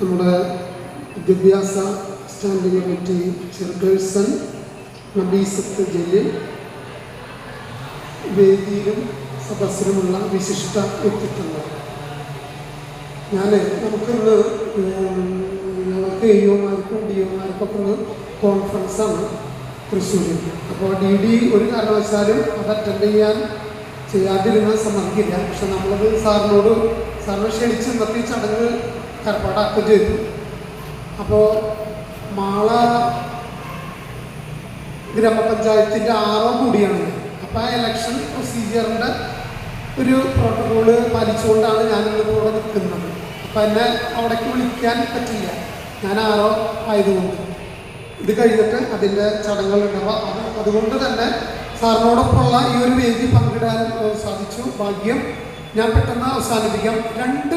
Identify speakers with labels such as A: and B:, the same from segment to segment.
A: നമ്മുടെ വിദ്യാഭ്യാസ standing committee chairperson Nabeesath Jaleel വേദിയിലും സദസ്സിലുമുള്ള വിശിഷ്ട വ്യക്തിത്വങ്ങൾ. ഞാൻ നമുക്കിന്ന് ഞങ്ങൾക്ക് എ ഒമാർക്കും ഡി ഒമാർക്കൊക്കെ ഒന്ന് കോൺഫറൻസാണ് തൃശ്ശൂരിൽ അപ്പോൾ ഡി ഡി ഒരു കാരണവശാലും അത് അറ്റൻഡ് ചെയ്യാൻ ചെയ്യാതിരുന്നാൽ സമ്മതിക്കില്ല പക്ഷെ നമ്മളത് സാറിനോട് സാറിനെ ക്ഷണിച്ച് ഇന്നത്തെ ചടങ്ങ് ഏർപ്പാടാക്കുകയും ചെയ്തു. അപ്പോൾ മാള ഗ്രാമപഞ്ചായത്തിന്റെ ആറോ കൂടിയാണ്. അപ്പോൾ ആ ഇലക്ഷൻ പ്രൊസീജിയറിന്റെ ഒരു പ്രോട്ടോകോൾ പാലിച്ചുകൊണ്ടാണ് ഞാൻ ഇന്ന് കൂടെ നിൽക്കുന്നത്. അപ്പോൾ എന്നെ അവിടേക്ക് വിളിക്കാൻ പറ്റില്ല. ഞാൻ ആറോ ആയതുകൊണ്ട്. ഇത് കഴിഞ്ഞിട്ട് അതിന്റെ ചടങ്ങുകളുണ്ടാവുക അത് അതുകൊണ്ട് തന്നെ സാറിനോടൊപ്പമുള്ള ഈ ഒരു വേദി പങ്കിടാൻ സാധിച്ചു. ഭാഗ്യം ഞാൻ പെട്ടെന്ന് അവസാനിപ്പിക്കാം. രണ്ട്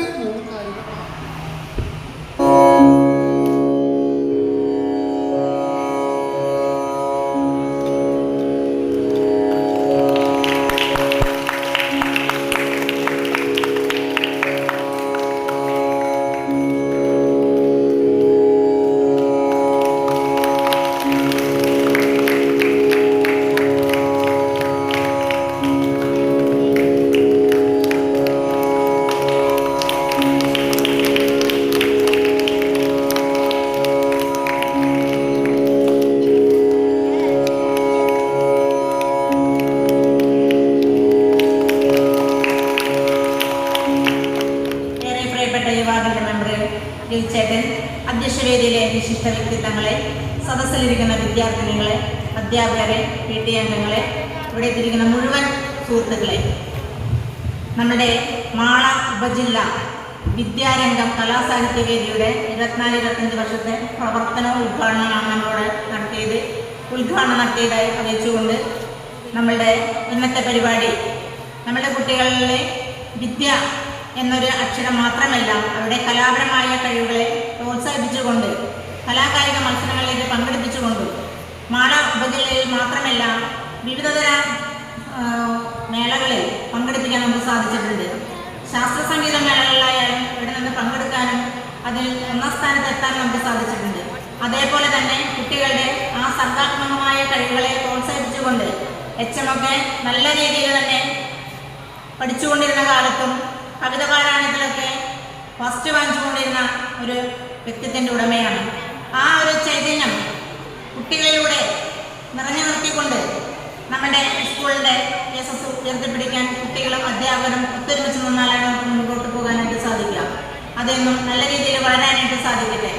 B: ഇവിടെ എത്തിയിരിക്കുന്ന മുഴുവൻ സുഹൃത്തുക്കളെ നമ്മുടെ മാള ഉപജില്ല വിദ്യാരംഗം കലാസാഹിത്യ വേദിയുടെ ഇരുപത്തിനാല് ഇരുപത്തഞ്ച് വർഷത്തെ പ്രവർത്തന ഉദ്ഘാടനമാണ് നമ്മളോട് നടത്തിയത്. ഉദ്ഘാടനം നടത്തിയതായി അറിയിച്ചുകൊണ്ട് നമ്മളുടെ ഇന്നത്തെ പരിപാടി നമ്മുടെ കുട്ടികളിലെ വിദ്യ എന്നൊരു അക്ഷരം മാത്രമല്ല അവരുടെ കലാപരമായ കഴിവുകളെ പ്രോത്സാഹിപ്പിച്ചുകൊണ്ട് കലാകായിക മത്സരങ്ങളിലേക്ക് പങ്കെടുപ്പിച്ചുകൊണ്ട് മാള ഉപജില്ലയിൽ മാത്രമല്ല വിവിധതരം മേളകളിൽ പങ്കെടുപ്പിക്കാൻ നമുക്ക് സാധിച്ചിട്ടുണ്ട്. ശാസ്ത്ര സംഗീത മേളകളിലായാലും ഇവിടെ നിന്ന് പങ്കെടുക്കാനും അതിൽ ഒന്നാം സ്ഥാനത്ത് എത്താനും നമുക്ക് സാധിച്ചിട്ടുണ്ട്. അതേപോലെ തന്നെ കുട്ടികളുടെ ആ സർഗാത്മകമായ കഴിവുകളെ പ്രോത്സാഹിപ്പിച്ചുകൊണ്ട് എച്ച് എം ഒക്കെ നല്ല രീതിയിൽ തന്നെ പഠിച്ചുകൊണ്ടിരുന്ന കാലത്തും കവിത പാരായണത്തിലൊക്കെ ഫസ്റ്റ് വാങ്ങിച്ചുകൊണ്ടിരുന്ന ഒരു വ്യക്തിത്വന്റെ ഉടമയാണ്. ആ ഒരു ചൈതന്യം കുട്ടികളിലൂടെ നിറഞ്ഞു നിർത്തിക്കൊണ്ട് നമ്മുടെ സ്കൂളിന്റെ യശസ് ഉയർത്തിപ്പിടിക്കാൻ കുട്ടികളും അധ്യാപകരും ഒത്തൊരുമിച്ച് നിന്നാലാണ് നമുക്ക് മുമ്പോട്ട് പോകാനായിട്ട് സാധിക്കുക. അതൊന്നും നല്ല രീതിയിൽ വളരാനായിട്ട് സാധിക്കട്ടെ.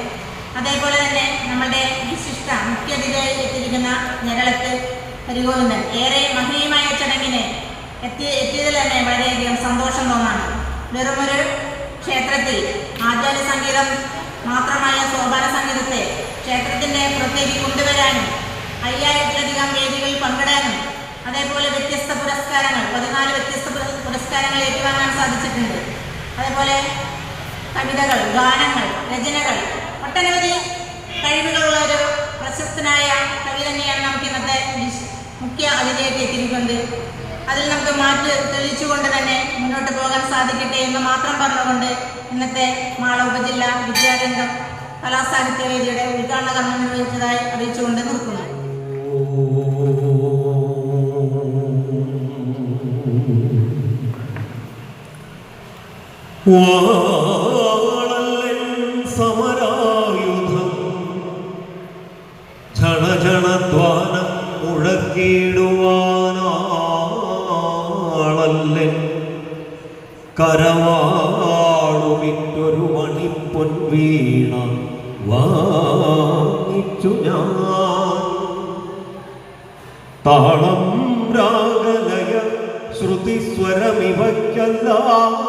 B: അതേപോലെ തന്നെ നമ്മുടെ വിശിഷ്ട മുഖ്യാതിഥിയായി എത്തിയിരിക്കുന്ന ഞരളത്ത് ഹരിഗോവിന്ദൻ ഏറെ മഹനീയമായ ചടങ്ങിനെ എത്തി എത്തിയതിൽ തന്നെ വളരെയധികം സന്തോഷം തോന്നാണ്. വെറുമൊരു ക്ഷേത്രത്തിൽ ആചാര്യ സംഗീതം മാത്രമായ സോപാന സംഗീതത്തെ ക്ഷേത്രത്തിന്റെ പുറത്തേക്ക് കൊണ്ടുവരാനും അയ്യായിരത്തിലധികം വേദികൾ പങ്കിടാനും അതേപോലെ വ്യത്യസ്ത പുരസ്കാരങ്ങൾ പതിനാല് വ്യത്യസ്ത പുരസ്കാരങ്ങൾ ഏറ്റുവാങ്ങാൻ സാധിച്ചിട്ടുണ്ട്. അതേപോലെ കവിതകൾ ഗാനങ്ങൾ രചനകൾ ഒട്ടനവധി കഴിവുകളുള്ള ഒരു പ്രശസ്തനായ കവി തന്നെയാണ് നമുക്ക് ഇന്നത്തെ മുഖ്യ അതിഥിയായിട്ട് എത്തിയിരിക്കുന്നത്. അതിൽ നമുക്ക് മാറ്റ് തെളിയിച്ചുകൊണ്ട് തന്നെ മുന്നോട്ട് പോകാൻ സാധിക്കട്ടെ എന്ന് മാത്രം പറഞ്ഞുകൊണ്ട് ഇന്നത്തെ മാള ഉപജില്ല വിദ്യാരംഗം കലാസാഹിത്യ വേദിയുടെ ഉദ്ഘാടന കർമ്മം നിർവഹിച്ചതായി അറിയിച്ചുകൊണ്ട് നിർത്തുന്നു.
C: വാളല്ലൻ സമരായുധം ക്ഷണക്ഷണധ്വാനം മുഴക്കിടുവാനാളല്ലൻ കരവാളുമിറ്റൊരു മണിപ്പൊൻ വീണ
D: كلا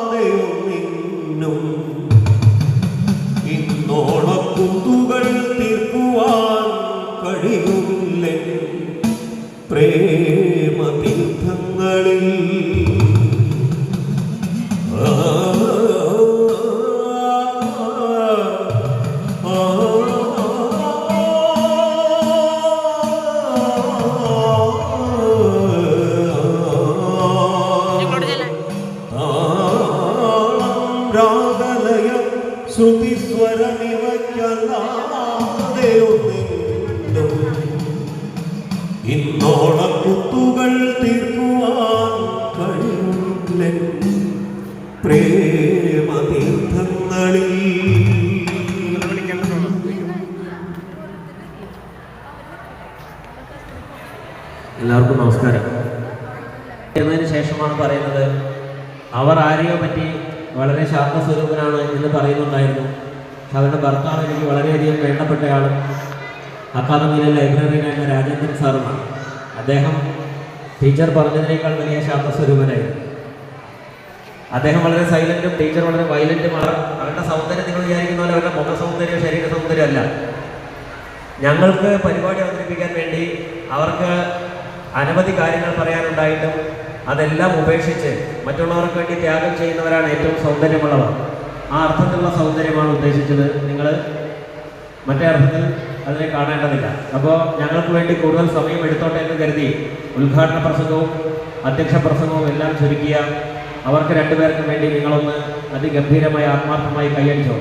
D: എന്നതിന് ശേഷമാണ് പറയുന്നത് അവർ ആരെയോ പറ്റി വളരെ ശാന്തസ്വരൂപനാണ് എന്ന് പറയുന്നുണ്ടായിരുന്നു. അവരുടെ ഭർത്താവ് എനിക്ക് വളരെയധികം വേണ്ടപ്പെട്ടയാളും. അക്കാദമിയിലെ ലൈബ്രറിയിലായിരുന്ന രാജേന്ദ്രൻ സാറുമാണ്. അദ്ദേഹം ടീച്ചർ പറഞ്ഞതിനേക്കാൾ വലിയ ശാന്തസ്വരൂപനായിരുന്നു. അദ്ദേഹം വളരെ സൈലന്റും ടീച്ചർ വളരെ വയലന്റുമാണ്. അവരുടെ സൗന്ദര്യം നിങ്ങൾ വിചാരിക്കുന്ന പോലെ അവരുടെ മുഖ സൗന്ദര്യം ശരീര സൗന്ദര്യം അല്ല. ഞങ്ങൾക്ക് പരിപാടി അവതരിപ്പിക്കാൻ വേണ്ടി അവർക്ക് അനവധി കാര്യങ്ങൾ പറയാനുണ്ടായിട്ടും അതെല്ലാം ഉപേക്ഷിച്ച് മറ്റുള്ളവർക്ക് വേണ്ടി ത്യാഗം ചെയ്യുന്നവരാണ് ഏറ്റവും സൗന്ദര്യമുള്ളവർ. ആ അർത്ഥത്തിലുള്ള സൗന്ദര്യമാണ് ഉദ്ദേശിച്ചത്. നിങ്ങൾ മറ്റേ അർത്ഥത്തിൽ അതിനെ കാണേണ്ടതില്ല. അപ്പോൾ ഞങ്ങൾക്ക് വേണ്ടി കൂടുതൽ സമയം എടുത്തോട്ടെ എന്ന് കരുതി ഉദ്ഘാടന പ്രസംഗവും അധ്യക്ഷ പ്രസംഗവും എല്ലാം ചുരുക്കിയ അവർക്ക് രണ്ടുപേർക്കും വേണ്ടി നിങ്ങളൊന്ന് അതിഗംഭീരമായി ആത്മാർത്ഥമായി കൈയടിച്ചോ.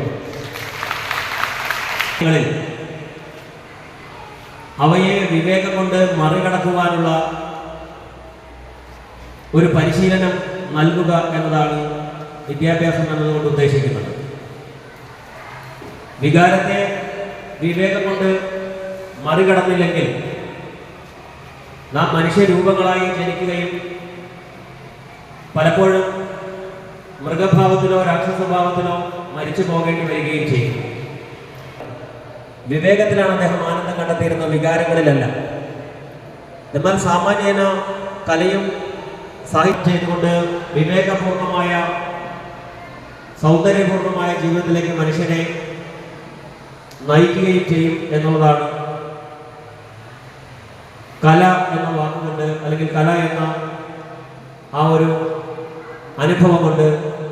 D: അവയെ വിവേകം കൊണ്ട് മറികടക്കുവാനുള്ള ഒരു പരിശീലനം നൽകുക എന്നതാണ് വിദ്യാഭ്യാസം എന്നതുകൊണ്ട് ഉദ്ദേശിക്കുന്നത്. വികാരത്തെ വിവേകം കൊണ്ട് മറികടന്നില്ലെങ്കിൽ നാം മനുഷ്യരൂപങ്ങളായി ജനിക്കുകയും പലപ്പോഴും മൃഗഭാവത്തിലോ രാക്ഷസഭാവത്തിലോ മരിച്ചു പോകേണ്ടി വരികയും ചെയ്യും. വിവേകത്തിലാണ് അദ്ദേഹം ആനന്ദം കണ്ടെത്തിയിരുന്ന വികാരങ്ങളിലല്ല. എന്നാൽ സാമാന്യേന കലയും സാഹിത്യം ചെയ്തുകൊണ്ട് വിവേകപൂർണമായ സൗന്ദര്യപൂർണമായ ജീവിതത്തിലേക്ക് മനുഷ്യനെ നയിക്കുകയും ചെയ്യും എന്നുള്ളതാണ്. കല എന്ന വാക്കുകൊണ്ട് അല്ലെങ്കിൽ കല എന്ന ആ ഒരു അനുഭവം കൊണ്ട്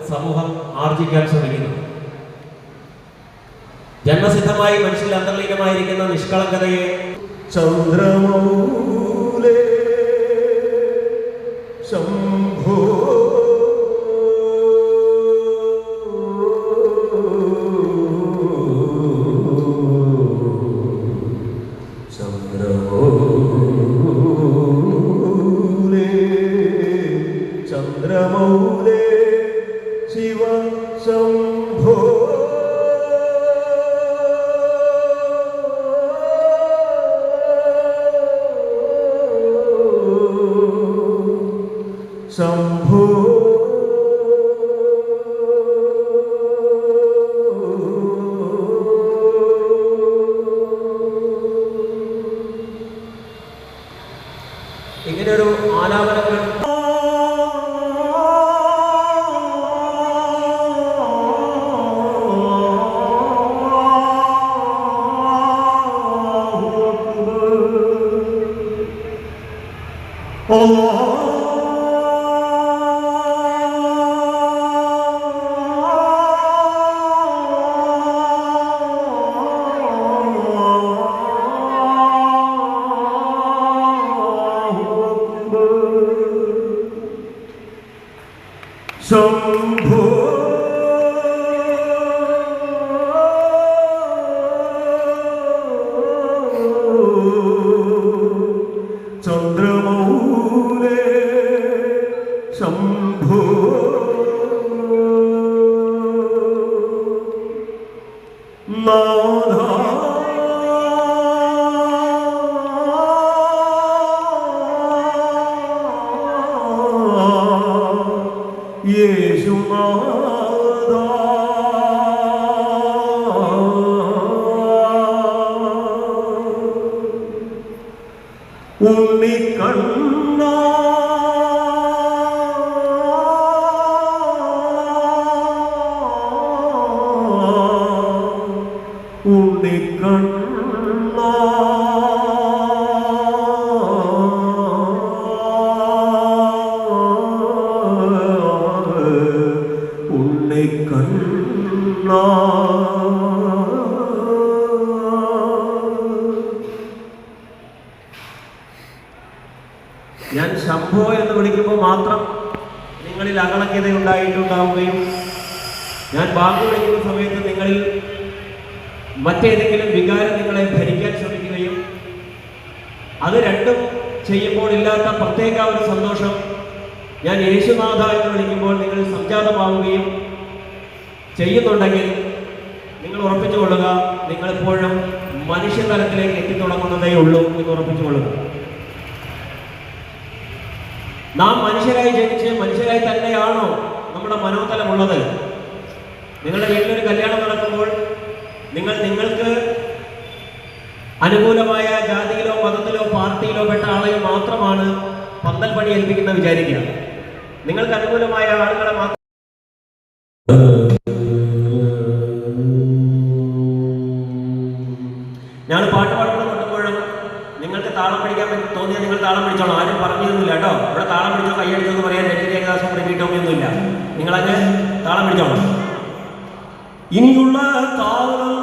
D: സമൂഹം ആർജിക്കാൻ ശ്രമിക്കുന്നു. ജന്മസിദ്ധമായി മനുഷ്യൻ അന്തർലീനമായിരിക്കുന്ന നിഷ്കളങ്കതയെ
C: ചന്ദ്രമൗലേ ശംഭോ ശംഭോ
D: ഞാൻ ശംഭോ എന്ന് വിളിക്കുമ്പോൾ മാത്രം നിങ്ങളിൽ അകളക്യത ഉണ്ടായിട്ടുണ്ടാവുകയും ഞാൻ ബാങ്ക് വിളിക്കുന്ന സമയത്ത് നിങ്ങളിൽ മറ്റേതെങ്കിലും വികാരം നിങ്ങളെ ഭരിക്കാൻ ശ്രമിക്കുകയും
C: അത് രണ്ടും ചെയ്യുമ്പോൾ ഇല്ലാത്ത പ്രത്യേക ഒരു സന്തോഷം ഞാൻ യേശുനാഥ എന്ന് വിളിക്കുമ്പോൾ നിങ്ങൾ സംജാതമാവുകയും ചെയ്യുന്നുണ്ടെങ്കിൽ നിങ്ങൾ ഉറപ്പിച്ചു കൊള്ളുക നിങ്ങളിപ്പോഴും മനുഷ്യതലത്തിലേക്ക് എത്തിത്തുടങ്ങുന്നതേ ഉള്ളൂ എന്ന് ഉറപ്പിച്ചു കൊള്ളുക നാം മനുഷ്യരായി ജനിച്ച് മനുഷ്യരായി തന്നെയാണോ നമ്മുടെ മനോതലമുള്ളത്? നിങ്ങളുടെ വീട്ടിലൊരു കല്യാണം നടക്കുമ്പോൾ നിങ്ങൾ നിങ്ങൾക്ക് അനുകൂലമായ ജാതിയിലോ മതത്തിലോ പാർട്ടിയിലോ പെട്ട ആളെ മാത്രമാണ് പന്തൽ പണി ഏൽപ്പിക്കുന്ന വിചാരിക്കുക. നിങ്ങൾക്ക് അനുകൂലമായ ആളുകളെ മാത്രം ഞാൻ പാട്ട് നിങ്ങൾക്ക് താളം പിടിക്കാൻ പറ്റി തോന്നിയാൽ നിങ്ങൾ താളം പിടിച്ചോളൂ. ആരും പറഞ്ഞിരുന്നില്ല കേട്ടോ. ഇവിടെ താളം പിടിച്ചോ കൈയടിച്ചോ എന്ന് പറയാൻ രഞ്ജിനി ഏകദാസം റിപ്പീറ്റ് ഒന്നുമില്ല. നിങ്ങളങ്ങ് താളം പിടിച്ചോളൂ. ഇനിയുള്ള കാലം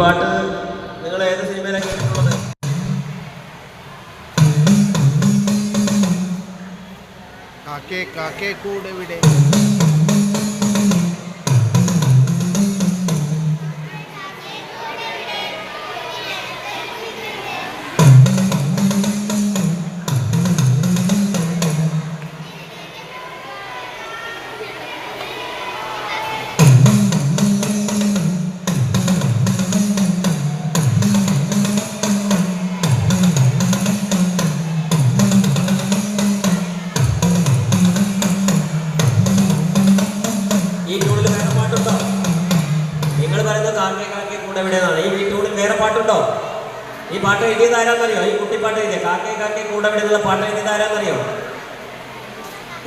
C: പാട്ട് നിങ്ങൾ ഏത് സിനിമയിലാണ് കേട്ടിട്ടുള്ളത്?
D: കാക്കേ കാക്കേ കൂടെവിടെ
C: പാട്ട് എഴുതിയത് ആരാന്നറിയോ ഈ കുട്ടിപ്പാട്ട് എഴുതിയ കാക്കേ കാക്കേ കൂടെ വിടുന്നുള്ള പാട്ട് എഴുതിയത് ആരാന്നറിയോ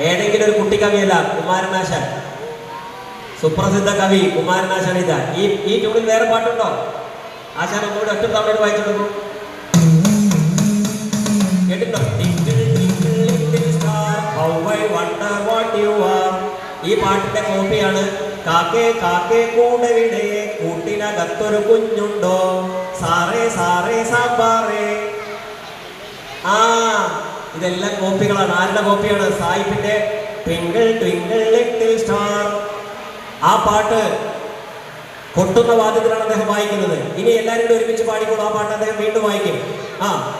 C: ഏതെങ്കിലും ഒരു കുട്ടി കവിയല്ല കുമാരനാശൻ. സുപ്രസിദ്ധ കവി കുമാരനാശൻ ഇത ഈ ഈ ട്യൂണിൽ വേറെ പാട്ടുണ്ടോ? ആശാൻ ഒന്നുകൂടെ ഒറ്റ തവണ വായിച്ചു കൊടുക്കും കേട്ടിട്ടുണ്ടോ? ഈ പാട്ടിന്റെ കോപ്പിയാണ് കാക്കേ കാക്കേ കൂടെവിടെ? കൂട്ടിനകത്തൊരു കുഞ്ഞുണ്ടോ? സാറേ സാറേ സാമ്പാറേ. ആ ഇതെല്ലാം കോപ്പികളാണ്. ആരുടെ കോപ്പിയാണ്? സായിപ്പിന്റെ ട്വിങ്കിൾ ട്വിങ്കിൾ ലിറ്റിൽ സ്റ്റാർ. ആ പാട്ട് കൊട്ടുന്ന വാദ്യത്തിലാണ് അദ്ദേഹം വായിക്കുന്നത്. ഇനി എല്ലാവരും ഒരുമിച്ച് പാടിക്കോളൂ. ആ പാട്ട് അദ്ദേഹം വീണ്ടും വായിക്കും. ആ.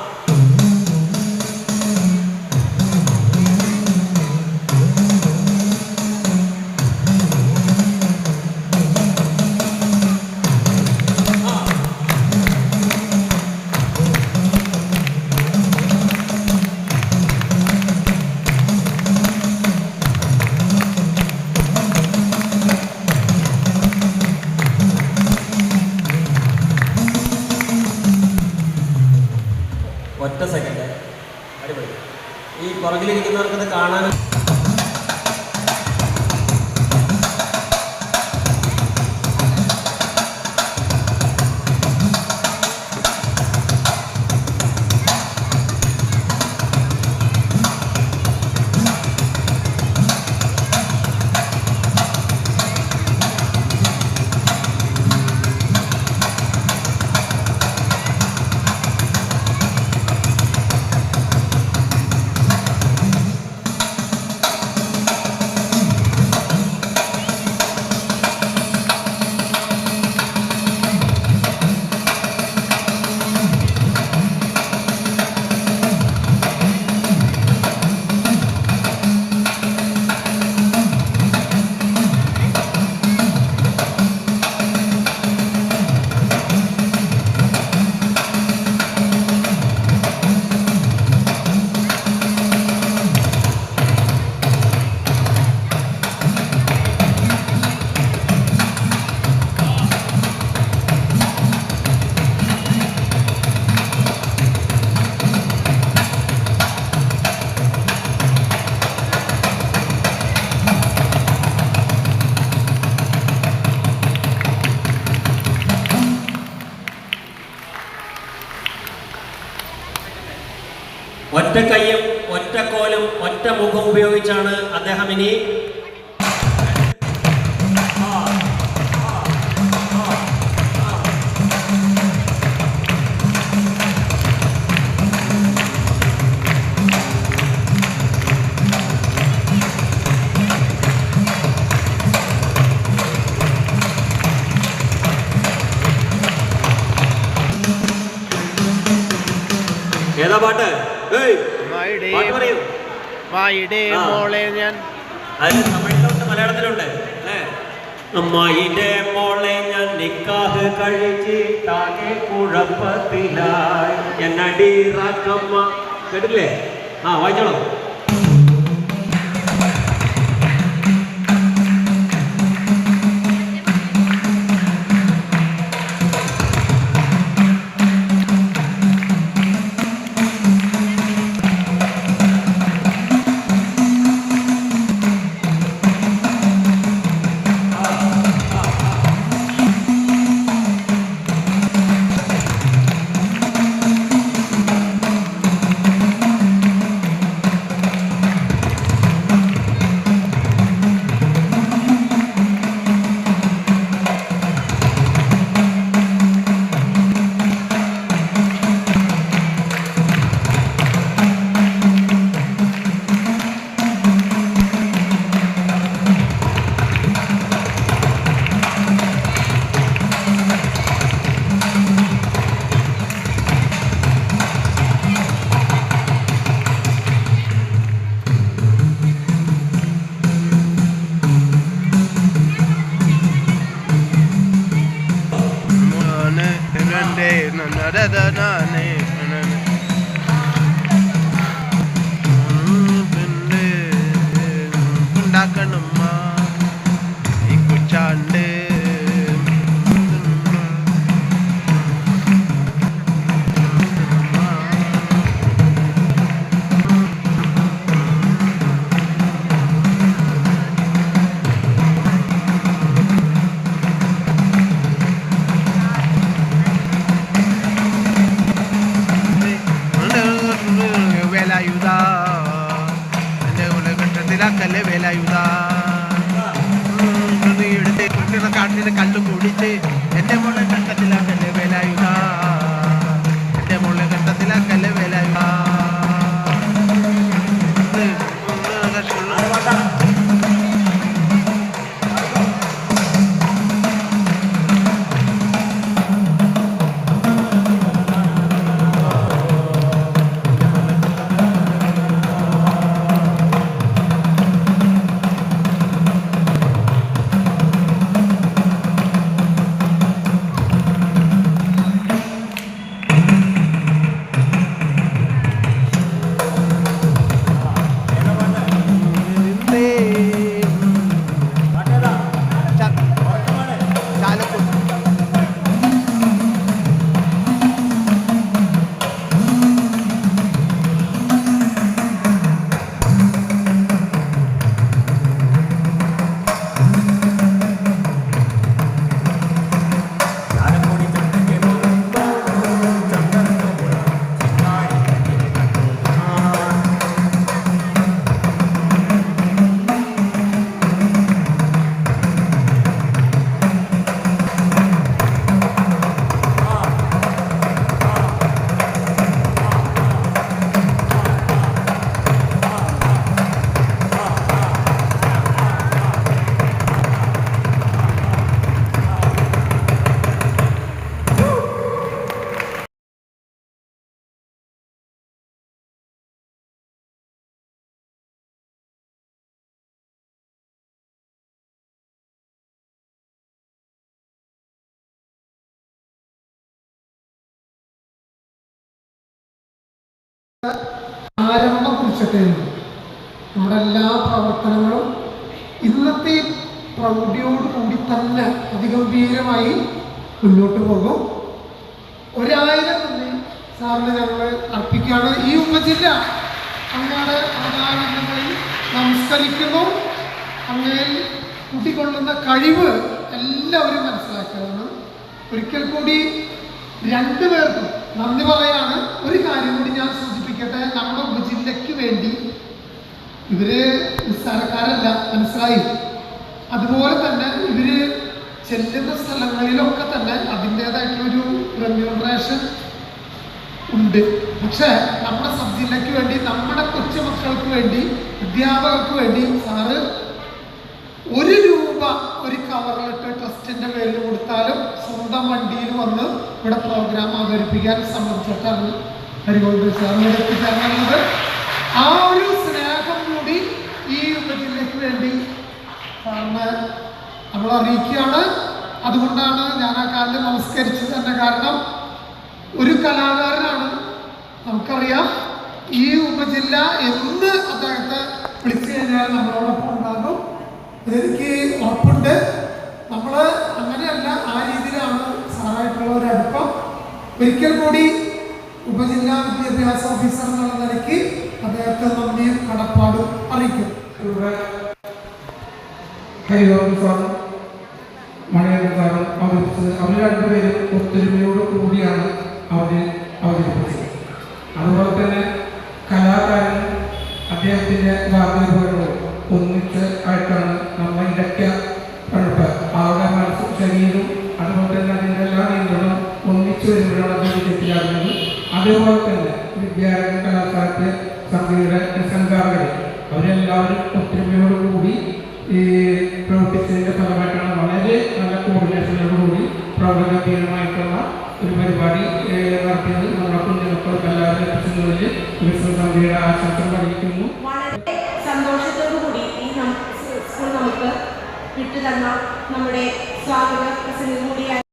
C: പുറകിലിരിക്കുന്നവർക്കത് കാണാൻ ഒറ്റ കയ്യും ഒറ്റ കോലും ഒറ്റ മുഖം ഉപയോഗിച്ചാണ് അദ്ദേഹം ഇനി ഏതാ പാട്ട്?
D: മായുടെ
C: ആ.
D: മോളെ ഞാൻ.
C: അതിൽ തമിഴിലുണ്ട് മലയാളത്തിലുണ്ട് അമ്മായിന്റെ മോളെ ഞാൻ നിക്കാഹ് കഴിച്ചിട്ടാകെ കുഴപ്പത്തിലായി. എന്നടി റാക്കമ്മ? കേട്ടില്ലേ ആ വായിച്ചോളാം.
A: ഉള്ളൂ നമ്മുടെ എല്ലാ പ്രവർത്തനങ്ങളും ഇന്നത്തെ പ്രൗഢിയോടുകൂടി തന്നെ അതിഗംഭീരമായി മുന്നോട്ട് പോകും. ഒരായിരം നന്ദി സാറിന് ഞങ്ങൾ അർപ്പിക്കുകയാണ്. ഈ ഉപജില്ല അങ്ങയുടെ ആദായങ്ങളിൽ നമസ്കരിക്കുന്നു. അങ്ങനെ കൂട്ടിക്കൊള്ളുന്ന കഴിവ് എല്ലാവരും മനസ്സിലാക്കിയതാണ് ഒരിക്കൽ കൂടി രണ്ടു പേർക്കും നന്ദി പറയാണ്. ഒരു കാര്യം കൂടി ഞാൻ സൂചിപ്പിക്കട്ടെ നമ്മുടെ ഉപജില്ലയ്ക്ക് വേണ്ടി ഇവർ നിസ്സാരക്കാരല്ല മനസ്സിലായി? അതുപോലെ തന്നെ ഇവർ ചെല്ലുന്ന സ്ഥലങ്ങളിലൊക്കെ തന്നെ അതിന്റെതായിട്ടുള്ളൊരു റെമ്യൂണറേഷൻ ഉണ്ട്. പക്ഷേ നമ്മുടെ സബ് ജില്ലയ്ക്ക് വേണ്ടി നമ്മുടെ കൊച്ചുമക്കൾക്ക് വേണ്ടി അധ്യാപകർക്ക് വേണ്ടി സാറ് ഒരു രൂപ ഒരു കവറിലിട്ട് ട്രസ്റ്റിന്റെ പേരിൽ കൊടുത്താലും സ്വന്തം വണ്ടിയിൽ വന്ന് ഇവിടെ പ്രോഗ്രാം അവതരിപ്പിക്കാൻ സമ്മതിച്ചിട്ടാണ് ആ ഒരു ഈ ഉപജില്ലയ്ക്ക് വേണ്ടി നമ്മൾ അതുകൊണ്ടാണ് ഞാൻ ആ കാലിൽ നമസ്കരിച്ചത് തന്നെ കാരണം. ഒരു കലാകാരനാണ് നമുക്കറിയാം. ഈ ഉപജില്ല എന്ന് അദ്ദേഹത്തെ വിളിച്ചു കഴിഞ്ഞാൽ നമ്മളോടൊപ്പം ഉണ്ടാകും. ഇതെനിക്ക് ഉറപ്പുണ്ട്. നമ്മൾ അങ്ങനെയല്ല ആ രീതിയിലാണ് സാറായിട്ടുള്ള ഒരു അടുപ്പം. ഒരിക്കൽ കൂടി ഉപജില്ലാ വിദ്യാഭ്യാസ ഓഫീസർ എന്നുള്ള നിലയ്ക്ക് അദ്ദേഹത്തെ നന്ദിയും കടപ്പാടും അറിയിക്കും.
E: ഹരിഗോവിന്ദ് സാറും മണിയൻ സാറും അവർ രണ്ടുപേരും ഒത്തൊരുമയോട്